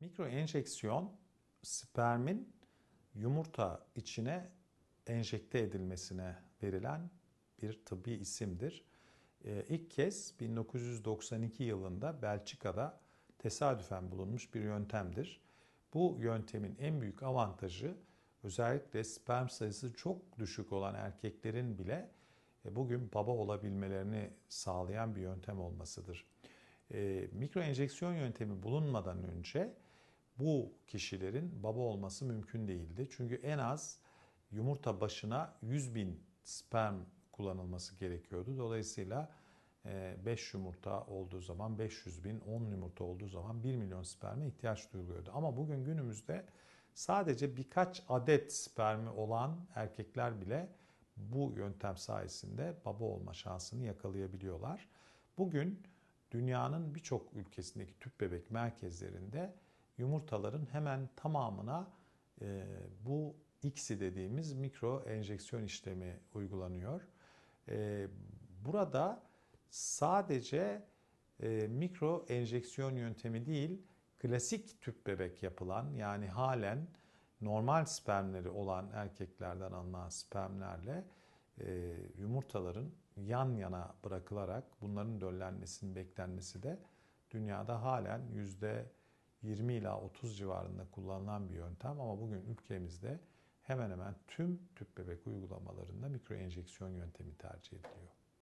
Mikro enjeksiyon spermin yumurta içine enjekte edilmesine verilen bir tıbbi isimdir. Ee, ilk kez 1992 yılında Belçika'da tesadüfen bulunmuş bir yöntemdir. Bu yöntemin en büyük avantajı özellikle sperm sayısı çok düşük olan erkeklerin bile e, bugün baba olabilmelerini sağlayan bir yöntem olmasıdır. E, mikro enjeksiyon yöntemi bulunmadan önce bu kişilerin baba olması mümkün değildi. Çünkü en az yumurta başına 100 bin sperm kullanılması gerekiyordu. Dolayısıyla 5 e, yumurta olduğu zaman 500 bin, 10 yumurta olduğu zaman 1 milyon sperme ihtiyaç duyuluyordu. Ama bugün günümüzde sadece birkaç adet spermi olan erkekler bile bu yöntem sayesinde baba olma şansını yakalayabiliyorlar. Bugün dünyanın birçok ülkesindeki tüp bebek merkezlerinde yumurtaların hemen tamamına e, bu ICSI dediğimiz mikro enjeksiyon işlemi uygulanıyor. E, burada sadece e, mikro enjeksiyon yöntemi değil, klasik tüp bebek yapılan yani halen normal spermleri olan erkeklerden alınan spermlerle e, yumurtaların yan yana bırakılarak bunların döllenmesinin beklenmesi de dünyada halen yüzde 20 ila 30 civarında kullanılan bir yöntem ama bugün ülkemizde hemen hemen tüm tüp bebek uygulamalarında mikro enjeksiyon yöntemi tercih ediliyor.